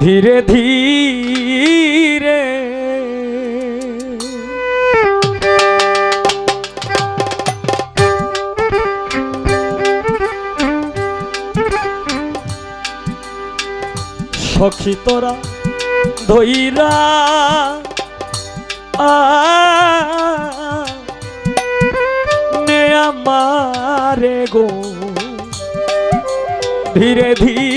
ধীরে ধীরে সখী তোরা ধইরা আ নে আমারে গো। ধীরে ধীরে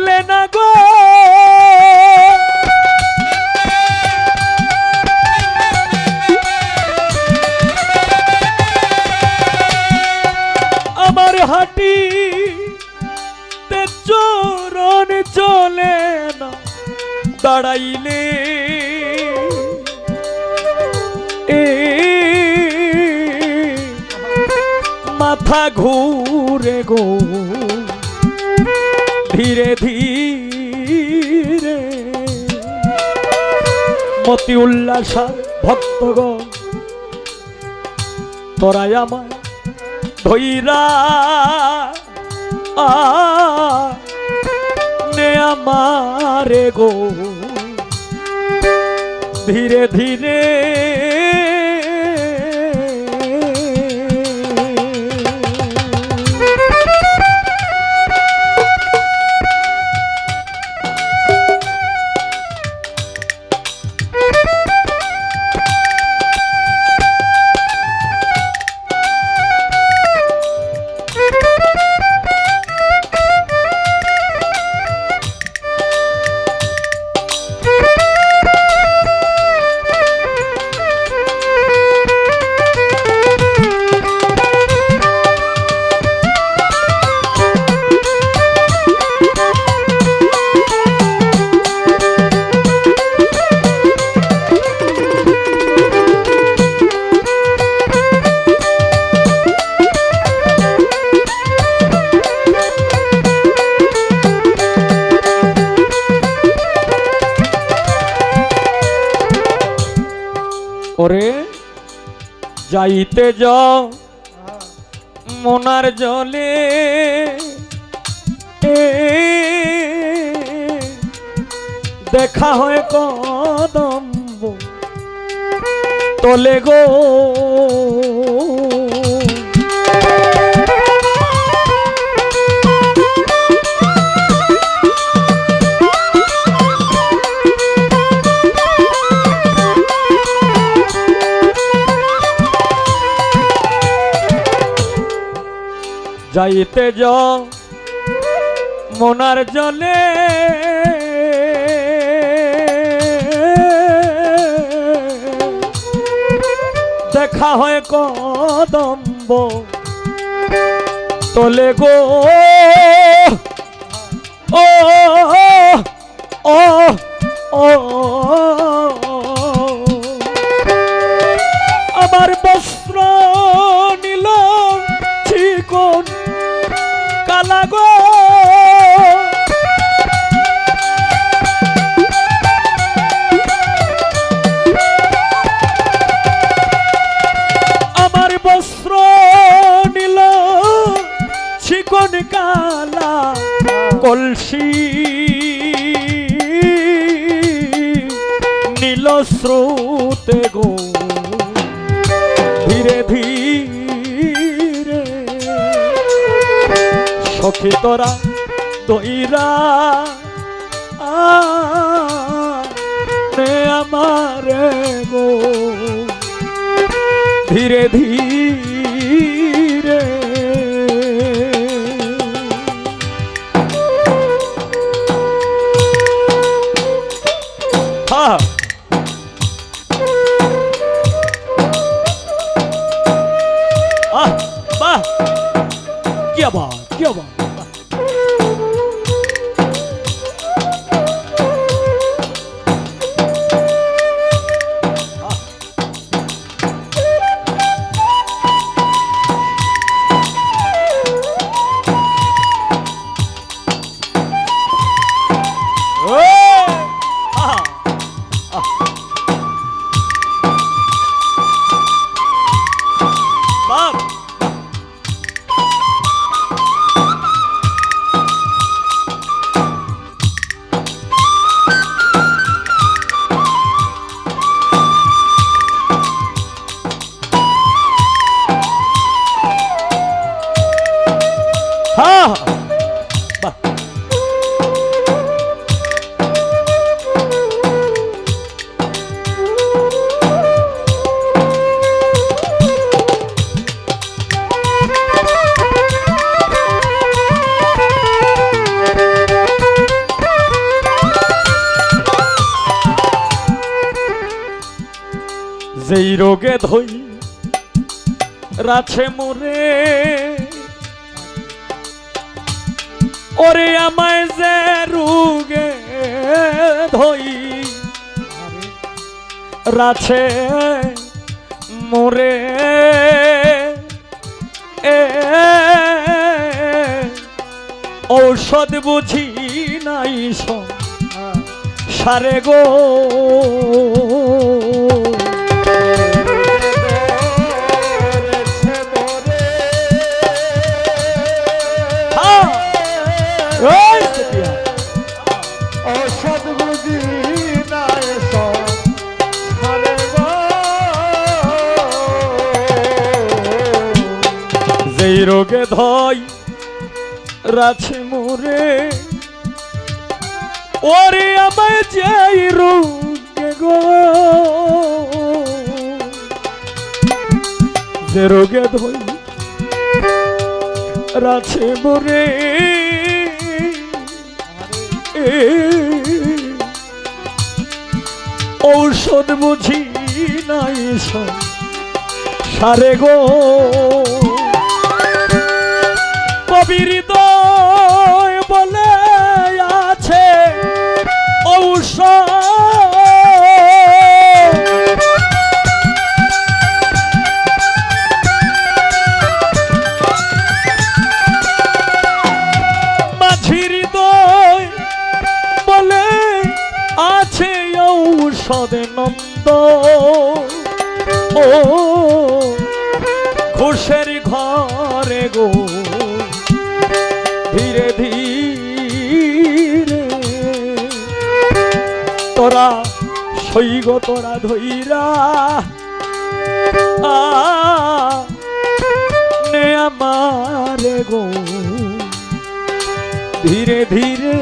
চলে না গো। আমার হাটি চরণ চলে না দাঁড়াইলে মাথা ঘুরে গো। ধীরে ধীরে। মতি উল্লাসার ভক্তগণ তোরাই আমায় ধৈরা। নে আমারে গো। ধীরে ধীরে। যাইতে যাও মনার জলে। দেখা হয় কদম্ব। তলে গো। যাইতে যাও মনার জলে দেখা হয় কদম্ব তলে গো ও ও ও চিকন কালা গো? আমার বস্ত্র নিল চিকন কালা কলসি। নীল স্রোতে গো। সখী তোরা আনে আমারে গো ধীরে ধীরে। হ্যাঁ বাহ। কি আবার কি আবার। যেই রোগে ধই রাছে মোরে। ওরে আমায় যে রোগে ধই, রাছে মোরে। এ ঔষধ বুঝি নাই সারে গো। যেই রোগে ধই রাছে মোরে। ওরে আমায় যাই রোগে গো। যে রোগে ধই রাছে মোরে। ঔষধ বুঝি নাই সারে গো। কবির বলে আছে ঔষধ। মাঝির হৃদয় বলে আছে ঔষধ নন্দ। ও খুশের ঘরে তোরা সৈগ তোরা আ নে আমারে গো। ধীরে ধীরে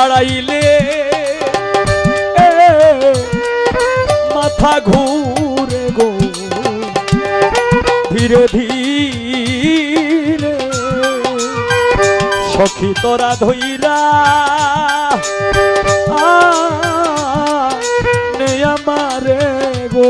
দাঁড়াইলে এ, মাথা ঘুরে গো। ধীরে ধীরে। সখী তোরা ধইরা আমারে গো।